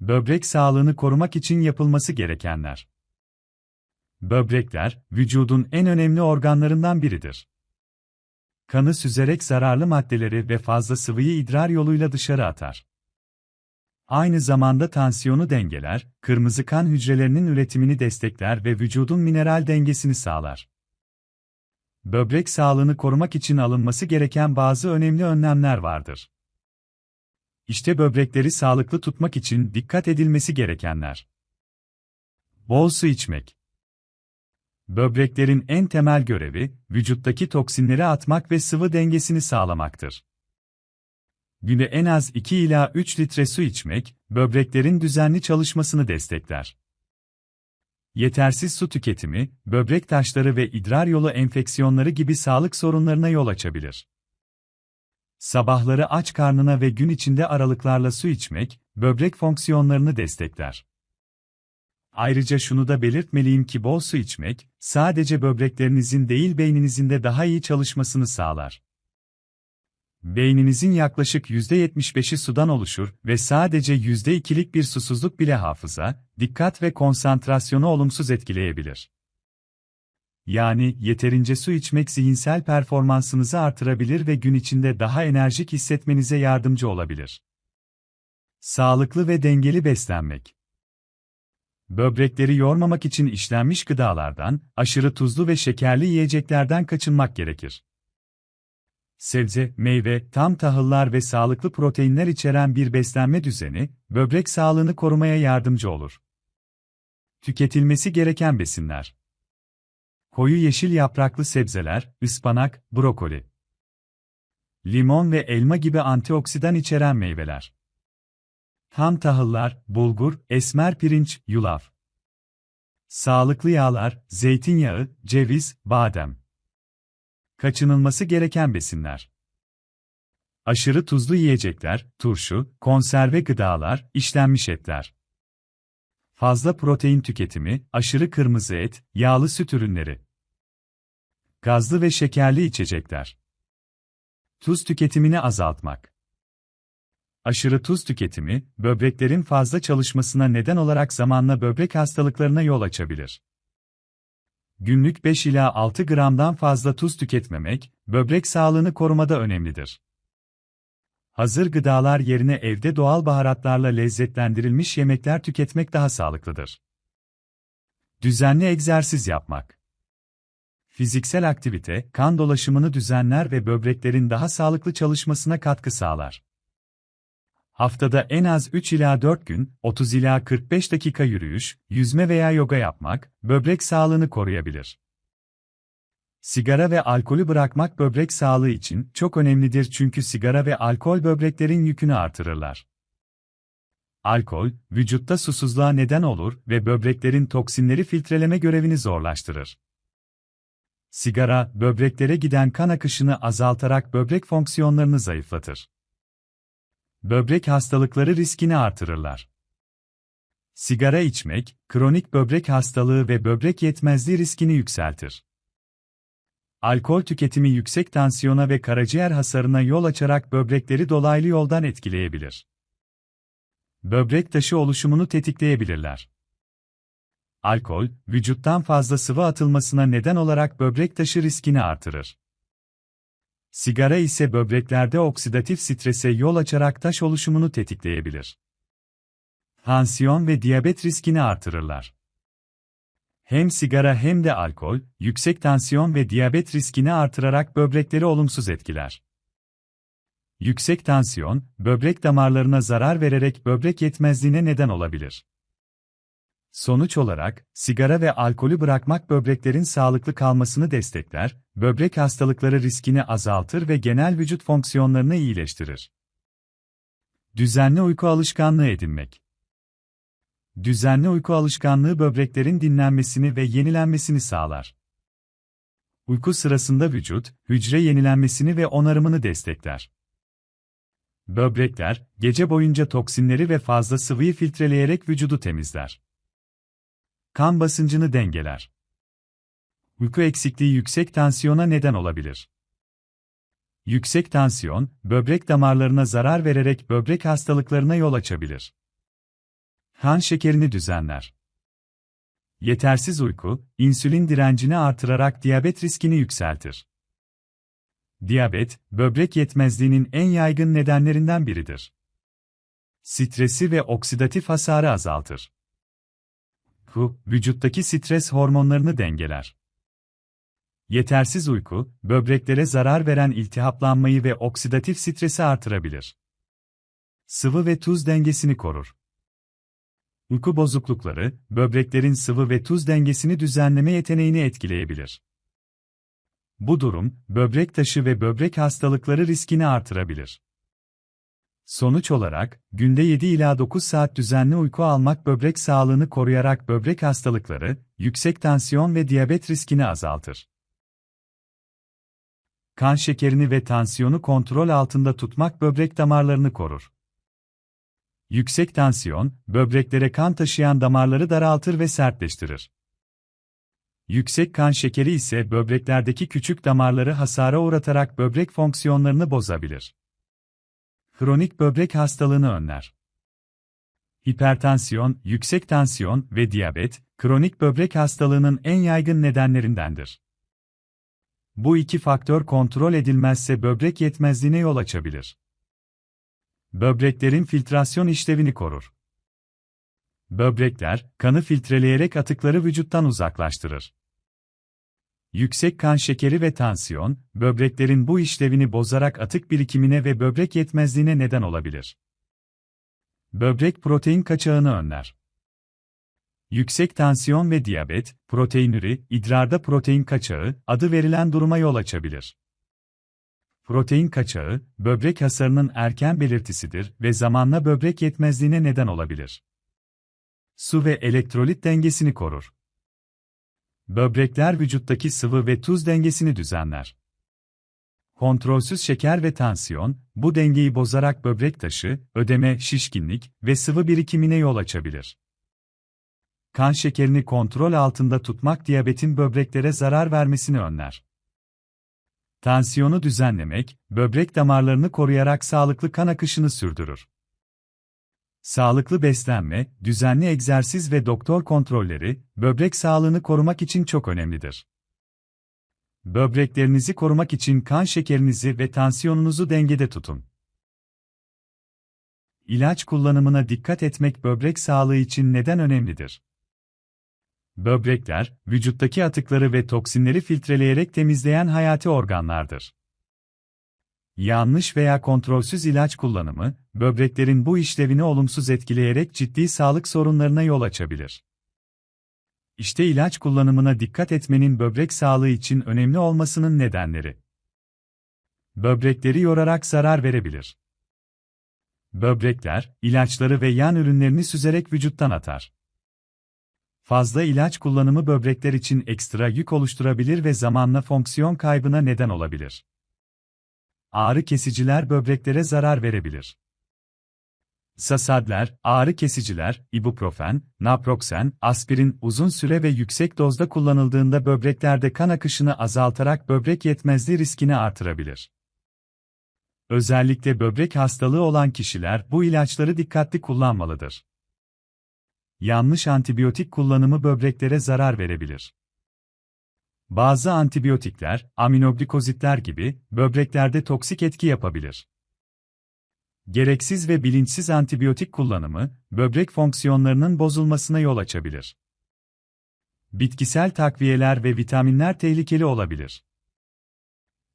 Böbrek sağlığını korumak için yapılması gerekenler. Böbrekler, vücudun en önemli organlarından biridir. Kanı süzerek zararlı maddeleri ve fazla sıvıyı idrar yoluyla dışarı atar. Aynı zamanda tansiyonu dengeler, kırmızı kan hücrelerinin üretimini destekler ve vücudun mineral dengesini sağlar. Böbrek sağlığını korumak için alınması gereken bazı önemli önlemler vardır. İşte böbrekleri sağlıklı tutmak için dikkat edilmesi gerekenler. Bol su içmek. Böbreklerin en temel görevi, vücuttaki toksinleri atmak ve sıvı dengesini sağlamaktır. Güne en az 2 ila 3 litre su içmek, böbreklerin düzenli çalışmasını destekler. Yetersiz su tüketimi, böbrek taşları ve idrar yolu enfeksiyonları gibi sağlık sorunlarına yol açabilir. Sabahları aç karnına ve gün içinde aralıklarla su içmek, böbrek fonksiyonlarını destekler. Ayrıca şunu da belirtmeliyim ki bol su içmek, sadece böbreklerinizin değil beyninizin de daha iyi çalışmasını sağlar. Beyninizin yaklaşık %75'i sudan oluşur ve sadece %2'lik bir susuzluk bile hafıza, dikkat ve konsantrasyonu olumsuz etkileyebilir. Yani yeterince su içmek zihinsel performansınızı artırabilir ve gün içinde daha enerjik hissetmenize yardımcı olabilir. Sağlıklı ve dengeli beslenmek. Böbrekleri yormamak için işlenmiş gıdalardan, aşırı tuzlu ve şekerli yiyeceklerden kaçınmak gerekir. Sebze, meyve, tam tahıllar ve sağlıklı proteinler içeren bir beslenme düzeni, böbrek sağlığını korumaya yardımcı olur. Tüketilmesi gereken besinler. Koyu yeşil yapraklı sebzeler, ıspanak, brokoli. Limon ve elma gibi antioksidan içeren meyveler. Tam tahıllar, bulgur, esmer pirinç, yulaf. Sağlıklı yağlar, zeytinyağı, ceviz, badem. Kaçınılması gereken besinler. Aşırı tuzlu yiyecekler, turşu, konserve gıdalar, işlenmiş etler. Fazla protein tüketimi, aşırı kırmızı et, yağlı süt ürünleri. Gazlı ve şekerli içecekler. Tuz tüketimini azaltmak. Aşırı tuz tüketimi, böbreklerin fazla çalışmasına neden olarak zamanla böbrek hastalıklarına yol açabilir. Günlük 5 ila 6 gramdan fazla tuz tüketmemek, böbrek sağlığını korumada önemlidir. Hazır gıdalar yerine evde doğal baharatlarla lezzetlendirilmiş yemekler tüketmek daha sağlıklıdır. Düzenli egzersiz yapmak. Fiziksel aktivite, kan dolaşımını düzenler ve böbreklerin daha sağlıklı çalışmasına katkı sağlar. Haftada en az 3 ila 4 gün, 30 ila 45 dakika yürüyüş, yüzme veya yoga yapmak, böbrek sağlığını koruyabilir. Sigara ve alkolü bırakmak böbrek sağlığı için çok önemlidir çünkü sigara ve alkol böbreklerin yükünü artırırlar. Alkol, vücutta susuzluğa neden olur ve böbreklerin toksinleri filtreleme görevini zorlaştırır. Sigara, böbreklere giden kan akışını azaltarak böbrek fonksiyonlarını zayıflatır böbrek hastalıkları riskini artırırlar. Sigara içmek, kronik böbrek hastalığı ve böbrek yetmezliği riskini yükseltir. Alkol tüketimi yüksek tansiyona ve karaciğer hasarına yol açarak böbrekleri dolaylı yoldan etkileyebilir. Böbrek taşı oluşumunu tetikleyebilirler. Alkol, vücuttan fazla sıvı atılmasına neden olarak böbrek taşı riskini artırır. Sigara ise böbreklerde oksidatif strese yol açarak taş oluşumunu tetikleyebilir. Tansiyon ve diyabet riskini artırırlar. Hem sigara hem de alkol, yüksek tansiyon ve diyabet riskini artırarak böbrekleri olumsuz etkiler. Yüksek tansiyon, böbrek damarlarına zarar vererek böbrek yetmezliğine neden olabilir. Sonuç olarak, sigara ve alkolü bırakmak böbreklerin sağlıklı kalmasını destekler, böbrek hastalıkları riskini azaltır ve genel vücut fonksiyonlarını iyileştirir. Düzenli uyku alışkanlığı edinmek. Düzenli uyku alışkanlığı böbreklerin dinlenmesini ve yenilenmesini sağlar. Uyku sırasında vücut, hücre yenilenmesini ve onarımını destekler. Böbrekler, gece boyunca toksinleri ve fazla sıvıyı filtreleyerek vücudu temizler. Kan basıncını dengeler. Uyku eksikliği yüksek tansiyona neden olabilir. Yüksek tansiyon, böbrek damarlarına zarar vererek böbrek hastalıklarına yol açabilir. Kan şekerini düzenler. Yetersiz uyku, insülin direncini artırarak diyabet riskini yükseltir. Diyabet, böbrek yetmezliğinin en yaygın nedenlerinden biridir. Stresi ve oksidatif hasarı azaltır. Bu, vücuttaki stres hormonlarını dengeler. Yetersiz uyku, böbreklere zarar veren iltihaplanmayı ve oksidatif stresi artırabilir. Sıvı ve tuz dengesini korur. Uyku bozuklukları, böbreklerin sıvı ve tuz dengesini düzenleme yeteneğini etkileyebilir. Bu durum, böbrek taşı ve böbrek hastalıkları riskini artırabilir. Sonuç olarak, günde 7 ila 9 saat düzenli uyku almak böbrek sağlığını koruyarak böbrek hastalıkları, yüksek tansiyon ve diyabet riskini azaltır. Kan şekerini ve tansiyonu kontrol altında tutmak böbrek damarlarını korur. Yüksek tansiyon, böbreklere kan taşıyan damarları daraltır ve sertleştirir. Yüksek kan şekeri ise böbreklerdeki küçük damarları hasara uğratarak böbrek fonksiyonlarını bozabilir. Kronik böbrek hastalığını önler. Hipertansiyon, yüksek tansiyon ve diyabet, kronik böbrek hastalığının en yaygın nedenlerindendir. Bu iki faktör kontrol edilmezse böbrek yetmezliğine yol açabilir. Böbreklerin filtrasyon işlevini korur. Böbrekler, kanı filtreleyerek atıkları vücuttan uzaklaştırır. Yüksek kan şekeri ve tansiyon, böbreklerin bu işlevini bozarak atık birikimine ve böbrek yetmezliğine neden olabilir. Böbrek protein kaçağını önler. Yüksek tansiyon ve diyabet, proteinüri, idrarda protein kaçağı, adı verilen duruma yol açabilir. Protein kaçağı, böbrek hasarının erken belirtisidir ve zamanla böbrek yetmezliğine neden olabilir. Su ve elektrolit dengesini korur. Böbrekler vücuttaki sıvı ve tuz dengesini düzenler. Kontrolsüz şeker ve tansiyon, bu dengeyi bozarak böbrek taşı, ödeme, şişkinlik ve sıvı birikimine yol açabilir. Kan şekerini kontrol altında tutmak diyabetin böbreklere zarar vermesini önler. Tansiyonu düzenlemek, böbrek damarlarını koruyarak sağlıklı kan akışını sürdürür. Sağlıklı beslenme, düzenli egzersiz ve doktor kontrolleri, böbrek sağlığını korumak için çok önemlidir. Böbreklerinizi korumak için kan şekerinizi ve tansiyonunuzu dengede tutun. İlaç kullanımına dikkat etmek böbrek sağlığı için neden önemlidir? Böbrekler, vücuttaki atıkları ve toksinleri filtreleyerek temizleyen hayati organlardır. Yanlış veya kontrolsüz ilaç kullanımı, böbreklerin bu işlevini olumsuz etkileyerek ciddi sağlık sorunlarına yol açabilir. İşte ilaç kullanımına dikkat etmenin böbrek sağlığı için önemli olmasının nedenleri. Böbrekleri yorarak zarar verebilir. Böbrekler, ilaçları ve yan ürünlerini süzerek vücuttan atar. Fazla ilaç kullanımı böbrekler için ekstra yük oluşturabilir ve zamanla fonksiyon kaybına neden olabilir. Ağrı kesiciler böbreklere zarar verebilir. Sasadler, ağrı kesiciler, ibuprofen, naproxen, aspirin uzun süre ve yüksek dozda kullanıldığında böbreklerde kan akışını azaltarak böbrek yetmezliği riskini artırabilir. Özellikle böbrek hastalığı olan kişiler bu ilaçları dikkatli kullanmalıdır. Yanlış antibiyotik kullanımı böbreklere zarar verebilir. Bazı antibiyotikler, aminoglikozitler gibi, böbreklerde toksik etki yapabilir. Gereksiz ve bilinçsiz antibiyotik kullanımı, böbrek fonksiyonlarının bozulmasına yol açabilir. Bitkisel takviyeler ve vitaminler tehlikeli olabilir.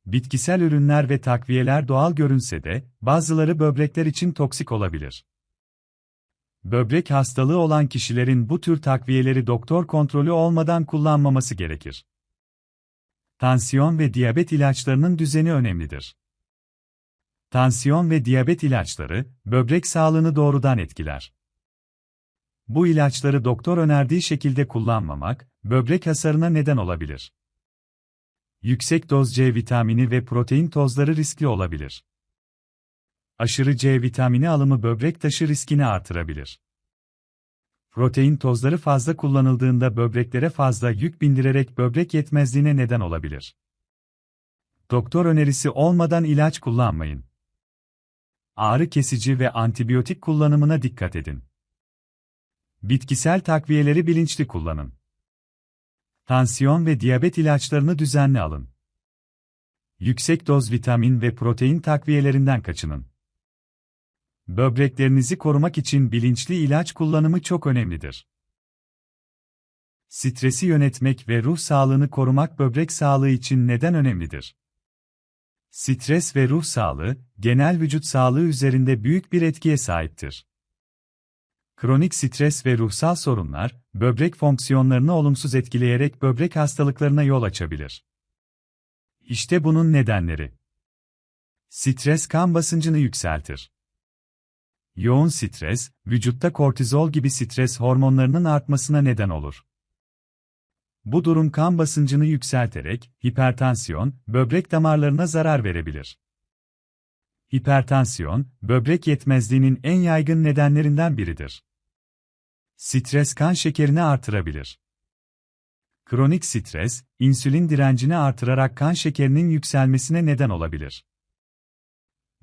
Bitkisel ürünler ve takviyeler doğal görünse de, bazıları böbrekler için toksik olabilir. Böbrek hastalığı olan kişilerin bu tür takviyeleri doktor kontrolü olmadan kullanmaması gerekir. Tansiyon ve diyabet ilaçlarının düzeni önemlidir. Tansiyon ve diyabet ilaçları, böbrek sağlığını doğrudan etkiler. Bu ilaçları doktor önerdiği şekilde kullanmamak, böbrek hasarına neden olabilir. Yüksek doz C vitamini ve protein tozları riskli olabilir. Aşırı C vitamini alımı böbrek taşı riskini artırabilir. Protein tozları fazla kullanıldığında böbreklere fazla yük bindirerek böbrek yetmezliğine neden olabilir. Doktor önerisi olmadan ilaç kullanmayın. Ağrı kesici ve antibiyotik kullanımına dikkat edin. Bitkisel takviyeleri bilinçli kullanın. Tansiyon ve diyabet ilaçlarını düzenli alın. Yüksek doz vitamin ve protein takviyelerinden kaçının. Böbreklerinizi korumak için bilinçli ilaç kullanımı çok önemlidir. Stresi yönetmek ve ruh sağlığını korumak böbrek sağlığı için neden önemlidir? Stres ve ruh sağlığı, genel vücut sağlığı üzerinde büyük bir etkiye sahiptir. Kronik stres ve ruhsal sorunlar, böbrek fonksiyonlarını olumsuz etkileyerek böbrek hastalıklarına yol açabilir. İşte bunun nedenleri. Stres kan basıncını yükseltir. Yoğun stres, vücutta kortizol gibi stres hormonlarının artmasına neden olur. Bu durum kan basıncını yükselterek hipertansiyon, böbrek damarlarına zarar verebilir. Hipertansiyon, böbrek yetmezliğinin en yaygın nedenlerinden biridir. Stres kan şekerini artırabilir. Kronik stres, insülin direncini artırarak kan şekerinin yükselmesine neden olabilir.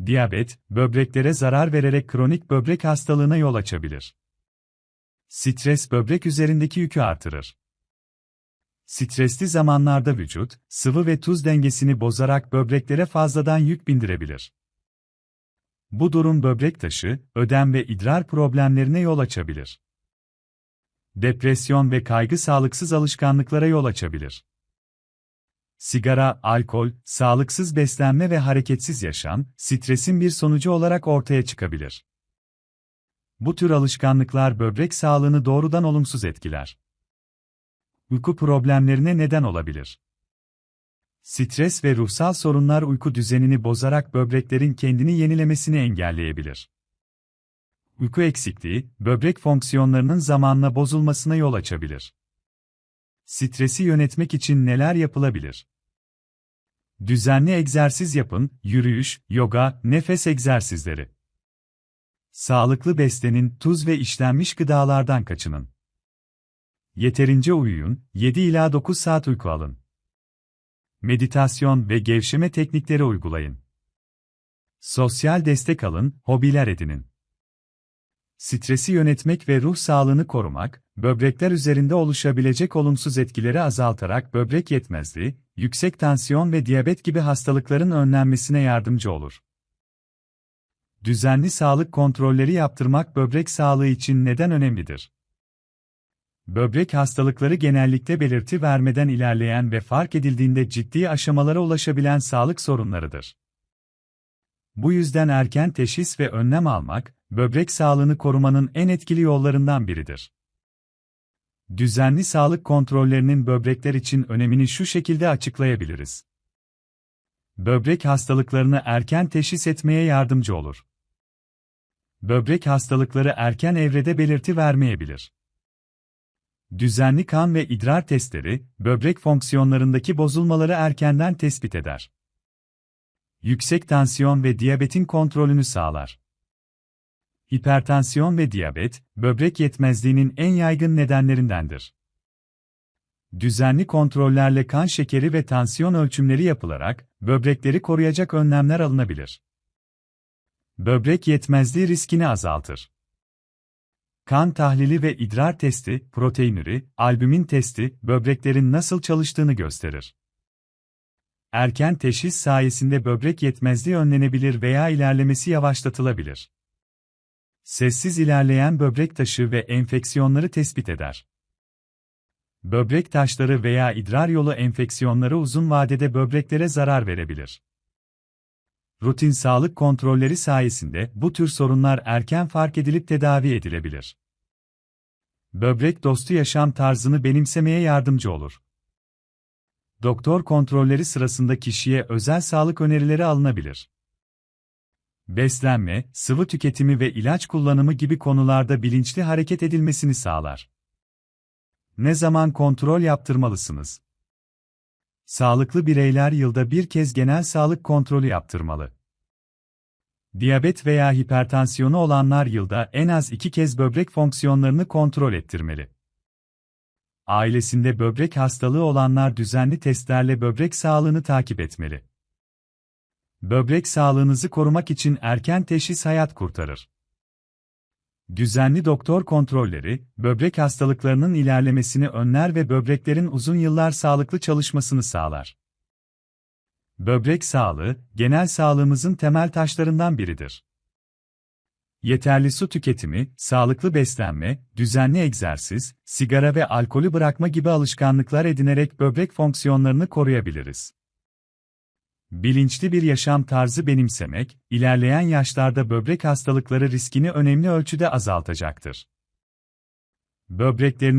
Diyabet, böbreklere zarar vererek kronik böbrek hastalığına yol açabilir. Stres böbrek üzerindeki yükü artırır. Stresli zamanlarda vücut, sıvı ve tuz dengesini bozarak böbreklere fazladan yük bindirebilir. Bu durum böbrek taşı, ödem ve idrar problemlerine yol açabilir. Depresyon ve kaygı sağlıksız alışkanlıklara yol açabilir. Sigara, alkol, sağlıksız beslenme ve hareketsiz yaşam, stresin bir sonucu olarak ortaya çıkabilir. Bu tür alışkanlıklar böbrek sağlığını doğrudan olumsuz etkiler. Uyku problemlerine neden olabilir. Stres ve ruhsal sorunlar uyku düzenini bozarak böbreklerin kendini yenilemesini engelleyebilir. Uyku eksikliği, böbrek fonksiyonlarının zamanla bozulmasına yol açabilir. Stresi yönetmek için neler yapılabilir? Düzenli egzersiz yapın, yürüyüş, yoga, nefes egzersizleri. Sağlıklı beslenin, tuz ve işlenmiş gıdalardan kaçının. Yeterince uyuyun, 7 ila 9 saat uyku alın. Meditasyon ve gevşeme teknikleri uygulayın. Sosyal destek alın, hobiler edinin. Stresi yönetmek ve ruh sağlığını korumak, böbrekler üzerinde oluşabilecek olumsuz etkileri azaltarak böbrek yetmezliği, yüksek tansiyon ve diyabet gibi hastalıkların önlenmesine yardımcı olur. Düzenli sağlık kontrolleri yaptırmak böbrek sağlığı için neden önemlidir? Böbrek hastalıkları genellikle belirti vermeden ilerleyen ve fark edildiğinde ciddi aşamalara ulaşabilen sağlık sorunlarıdır. Bu yüzden erken teşhis ve önlem almak, böbrek sağlığını korumanın en etkili yollarından biridir. Düzenli sağlık kontrollerinin böbrekler için önemini şu şekilde açıklayabiliriz. Böbrek hastalıklarını erken teşhis etmeye yardımcı olur. Böbrek hastalıkları erken evrede belirti vermeyebilir. Düzenli kan ve idrar testleri, böbrek fonksiyonlarındaki bozulmaları erkenden tespit eder. Yüksek tansiyon ve diyabetin kontrolünü sağlar. Hipertansiyon ve diyabet, böbrek yetmezliğinin en yaygın nedenlerindendir. Düzenli kontrollerle kan şekeri ve tansiyon ölçümleri yapılarak, böbrekleri koruyacak önlemler alınabilir. Böbrek yetmezliği riskini azaltır. Kan tahlili ve idrar testi, proteinüri, albümin testi, böbreklerin nasıl çalıştığını gösterir. Erken teşhis sayesinde böbrek yetmezliği önlenebilir veya ilerlemesi yavaşlatılabilir. Sessiz ilerleyen böbrek taşı ve enfeksiyonları tespit eder. Böbrek taşları veya idrar yolu enfeksiyonları uzun vadede böbreklere zarar verebilir. Rutin sağlık kontrolleri sayesinde bu tür sorunlar erken fark edilip tedavi edilebilir. Böbrek dostu yaşam tarzını benimsemeye yardımcı olur. Doktor kontrolleri sırasında kişiye özel sağlık önerileri alınabilir. Beslenme, sıvı tüketimi ve ilaç kullanımı gibi konularda bilinçli hareket edilmesini sağlar. Ne zaman kontrol yaptırmalısınız? Sağlıklı bireyler yılda bir kez genel sağlık kontrolü yaptırmalı. Diyabet veya hipertansiyonu olanlar yılda en az iki kez böbrek fonksiyonlarını kontrol ettirmeli. Ailesinde böbrek hastalığı olanlar düzenli testlerle böbrek sağlığını takip etmeli. Böbrek sağlığınızı korumak için erken teşhis hayat kurtarır. Düzenli doktor kontrolleri, böbrek hastalıklarının ilerlemesini önler ve böbreklerin uzun yıllar sağlıklı çalışmasını sağlar. Böbrek sağlığı, genel sağlığımızın temel taşlarından biridir. Yeterli su tüketimi, sağlıklı beslenme, düzenli egzersiz, sigara ve alkolü bırakma gibi alışkanlıklar edinerek böbrek fonksiyonlarını koruyabiliriz. Bilinçli bir yaşam tarzı benimsemek, ilerleyen yaşlarda böbrek hastalıkları riskini önemli ölçüde azaltacaktır. Böbreklerini